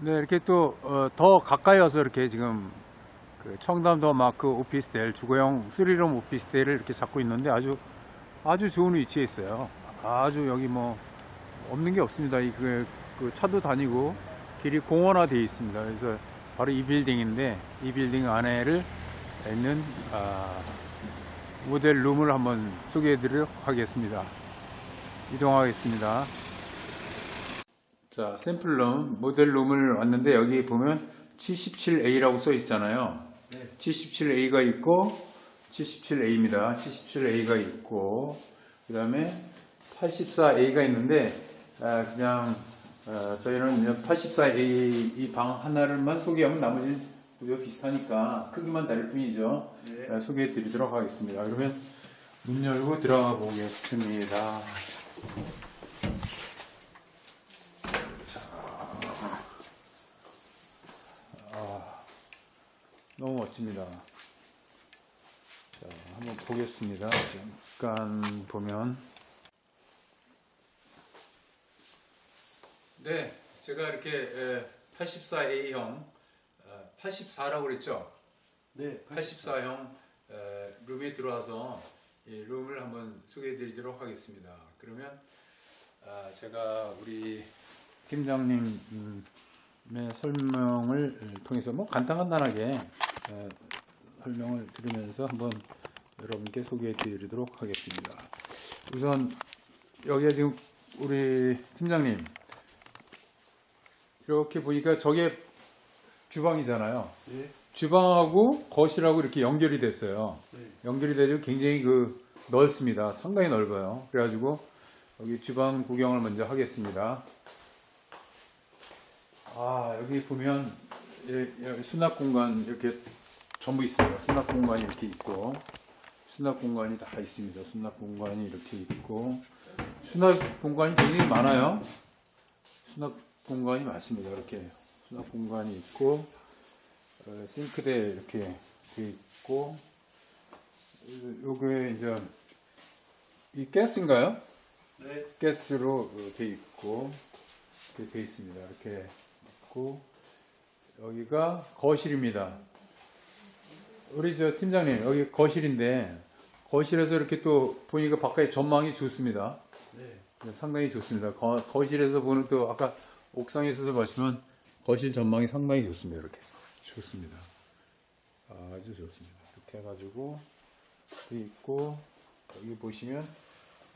네, 이렇게 또, 어, 더 가까이 와서 이렇게 지금 그 청담도 마크 오피스텔, 주거용 스리룸 오피스텔을 이렇게 잡고 있는데 아주, 아주 좋은 위치에 있어요. 아주 여기 뭐, 없는 게 없습니다. 이, 그, 그 차도 다니고 길이 공원화되어 있습니다. 그래서 바로 이 빌딩인데 이 빌딩 안에를 있는, 아, 모델 룸을 한번 소개해 드리도록 하겠습니다. 이동하겠습니다. 자, 샘플룸, 모델룸을 왔는데 여기 보면 77A라고 써 있잖아요. 네. 77A가 있고 77A입니다. 77A가 있고 그 다음에 84A가 있는데 아, 그냥 어, 저희는 84A 이 방 하나를만 소개하면 나머지는 모두 비슷하니까 크기만 다를 뿐이죠. 네. 아, 소개해 드리도록 하겠습니다. 그러면 문 열고 들어가 보겠습니다. 너무 멋집니다. 자, 한번 보겠습니다. 잠깐 보면. 네, 제가 이렇게 84A형, 84라고 그랬죠? 네. 84 형 룸에 들어와서 이 룸을 한번 소개해 드리도록 하겠습니다. 그러면 아, 제가 우리 팀장님의 설명을 통해서 뭐 간단간단하게 에, 설명을 드리면서 한번 여러분께 소개해 드리도록 하겠습니다. 우선 여기에 지금 우리 팀장님 이렇게 보니까 저게 주방이잖아요. 네. 주방하고 거실하고 이렇게 연결이 됐어요. 네. 연결이 되죠. 굉장히 그 넓습니다. 상당히 넓어요. 그래가지고 여기 주방 구경을 먼저 하겠습니다. 아 여기 보면 예, 여기 수납 공간 이렇게 전부 있어요. 수납 공간이 이렇게 있고 수납 공간이 다 있습니다. 수납 공간이 이렇게 있고 수납 공간이 굉장히 많아요. 수납 공간이 많습니다. 이렇게 수납 공간이 있고 어, 싱크대 이렇게 돼 있고 요- 요게 이제 이 가스인가요? 네. 가스로 어, 돼 있고 이렇게 돼 있습니다. 이렇게 있고 여기가 거실입니다. 우리 저 팀장님 여기 거실인데 거실에서 이렇게 또 보니까 바깥에 전망이 좋습니다. 네. 네, 상당히 좋습니다. 거, 거실에서 보는 또 아까 옥상에서도 봤지만 거실 전망이 상당히 좋습니다. 이렇게 좋습니다. 아주 좋습니다. 이렇게 해가지고 돼 있고 여기 보시면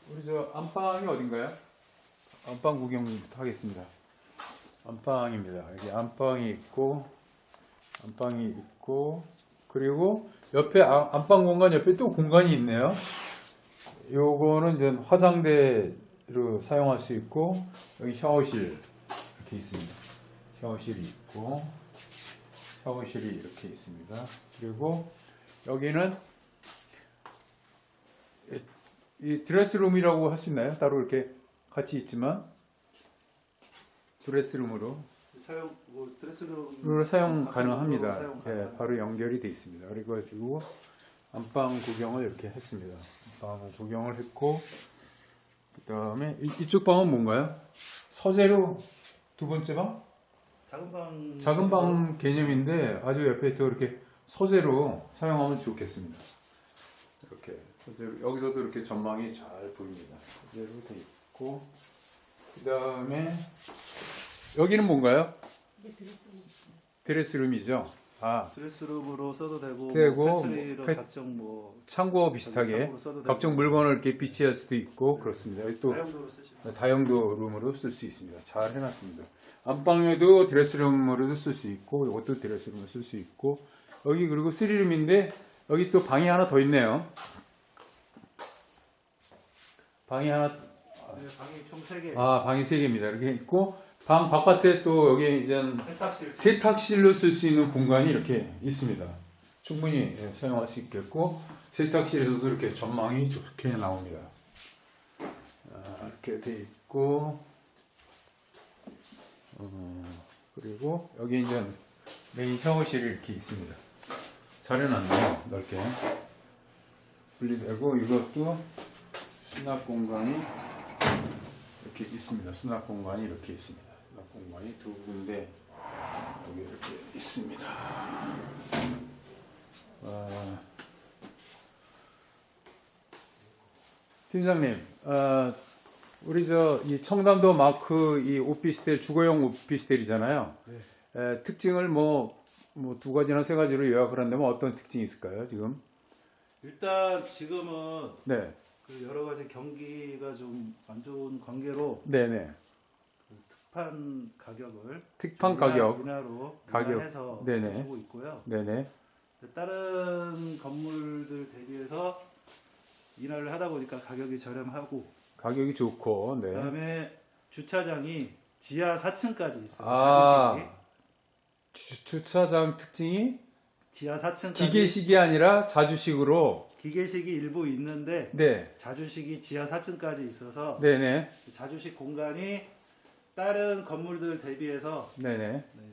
우리 저 안방이 어딘가요? 안방 구경 하겠습니다. 안방입니다. 여기 안방이 있고 안방이 있고 그리고 옆에 아- 안방 공간 옆에 또 공간이 있네요. 요거는 이제 화장대로 사용할 수 있고 여기 샤워실 이렇게 있습니다. 샤워실이 있고 샤워실이 이렇게 있습니다. 그리고 여기는 이- 이 드레스룸이라고 할 수 있나요? 따로 이렇게 같이 있지만 드레스룸으로 사용 뭐 드레스룸 로 사용 가능합니다. 사용 예. 바로 연결이 돼 있습니다. 그래가지고 안방 구경을 이렇게 했습니다. 안방 구경을 했고 그 다음에 이쪽 방은 뭔가요? 서재로 두 번째 방? 작은 방 작은 방 개념인데 아주 옆에 또 이렇게 서재로 사용하면 좋겠습니다. 이렇게 여기서도 이렇게 전망이 잘 보입니다. 서재로 돼 있고 그 다음에 여기는 뭔가요? 드레스룸이죠. 아 드레스룸으로 써도 되고 되고, 뭐 패트리로 패- 각종 뭐 창고 비슷하게 창고로 써도 되고 각종 물건을 이렇게 비치할 수도 있고 그렇습니다. 여기 또 다용도로 쓰시면 다용도 룸으로 쓸 수 있습니다. 잘 해놨습니다. 안방에도 드레스룸으로도 쓸 수 있고 이것도 드레스룸으로 쓸 수 있고 여기 그리고 쓰리룸인데 여기 또 방이 하나 더 있네요. 방이 하나 네, 방이 총 3개 아 방이 세 개입니다. 이렇게 있고 방 바깥에 또 여기 이제 세탁실 세탁실로 쓸 수 있는 공간이 이렇게 있습니다. 충분히 예, 사용할 수 있겠고 세탁실에서도 이렇게 전망이 좋게 나옵니다. 아, 이렇게 돼 있고 어, 그리고 여기 이제 메인 샤워실이 이렇게 있습니다. 잘 해놨네요. 넓게 분리되고 이것도 수납 공간이 이렇게 있습니다. 수납 공간이 이렇게 있습니다. 낙공간이 두 군데 여기 이렇게 있습니다. 아, 팀장님, 아, 우리 저 이 청담도 마크 이 오피스텔 주거용 오피스텔이잖아요. 네. 에, 특징을 뭐 뭐 두 가지나 세 가지로 요약을 한다면 어떤 특징이 있을까요? 지금 일단 지금은 네, 그 여러 가지 경기가 좀 안 좋은 관계로 네네 특판 가격을 특판 가격, 인하로 가격. 인하해서 네네. 주고 있고요. 네, 네, 다른 건물들 대비해서 인하를 하다 보니까 가격이 저렴하고 가격이 좋고, 네. 그다음에 주차장이 지하 4층까지 있어요. 아. 주, 주차장 특징이 지하 4층까지 기계식이 아니라 자주식으로, 기계식이 일부 있는데 네, 자주식이 지하 4층까지 있어서 네, 네, 자주식 공간이 다른 건물들 대비해서 네, 네, 네,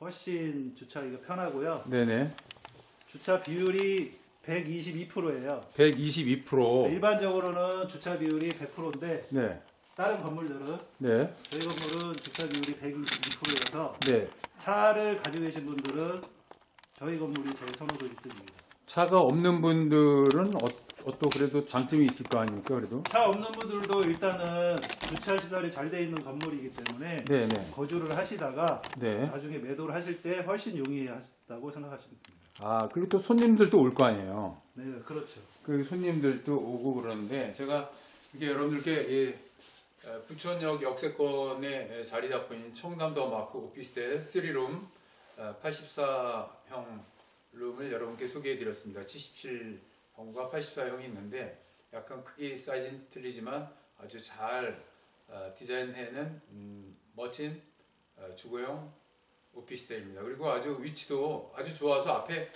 훨씬 주차하기가 편하고요. 네, 네. 주차 비율이 122%예요. 122%. 일반적으로는 주차 비율이 100%인데 네, 다른 건물들은 네, 저희 건물은 주차 비율이 122%여서 네. 차를 가지고 계신 분들은 저희 건물이 제일 선호도 1등입니다. 차가 없는 분들은 어, 어, 또 그래도 장점이 있을 거 아닙니까, 그래도? 차 없는 분들도 일단은 주차 시설이 잘 돼 있는 건물이기 때문에 네, 네, 거주를 하시다가 네. 나중에 매도를 하실 때 훨씬 용이하다고 생각하시면 됩니다. 아, 그리고 또 손님들도 올 거 아니에요. 네, 그렇죠. 그 손님들도 오고 그러는데 제가 이게 여러분들께 이 에, 부천역 역세권에 자리 잡고 있는 청담도 마크 오피스텔 3룸 84형 룸을 여러분께 소개해 드렸습니다. 77형과 84형이 있는데 약간 크기 사이즈는 틀리지만 아주 잘 어, 디자인해낸 음, 멋진 어, 주거용 오피스텔입니다. 그리고 아주 위치도 아주 좋아서 앞에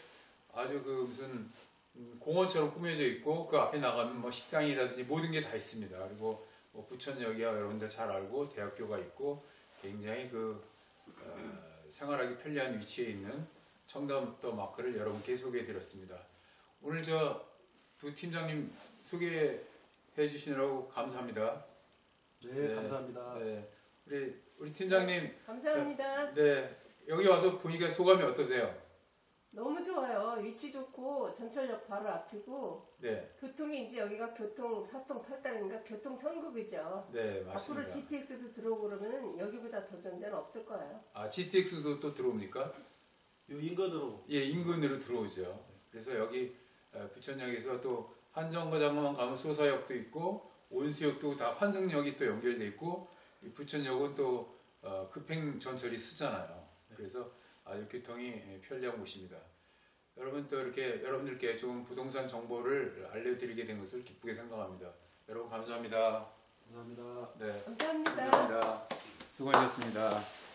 아주 그 무슨 음, 공원처럼 꾸며져 있고 그 앞에 나가면 뭐 식당이라든지 모든 게 다 있습니다. 그리고 뭐 부천역이야 여러분들 잘 알고 대학교가 있고 굉장히 그 어, 생활하기 편리한 위치에 있는 청담도 마크를 여러분께 소개해드렸습니다. 오늘 저 두 팀장님 소개해 주시느라고 감사합니다. 네, 네. 감사합니다. 네, 우리 우리 팀장님 감사합니다. 네 여기 와서 보니까 소감이 어떠세요? 너무 좋아요. 위치 좋고 전철역 바로 앞이고 네, 교통이 이제 여기가 교통 사통 팔당인가 교통 천국이죠. 네 앞으로 맞습니다. GTX도 들어오고 그러면 여기보다 더 좋은 데는 없을 거예요. 아 GTX도 또 들어옵니까? 요 인근으로 예, 인근으로 들어오죠. 그래서 여기 어, 부천역에서 또 한정거장만 가면 소사역도 있고 온수역도 다 환승역이 또 연결돼 있고 이 부천역은 또 어, 급행 전철이 쓰잖아요. 그래서 아주 교통이 예, 편리한 곳입니다. 여러분 또 이렇게 여러분들께 좋은 부동산 정보를 알려드리게 된 것을 기쁘게 생각합니다. 여러분 감사합니다. 감사합니다. 네, 감사합니다. 감사합니다. 수고하셨습니다.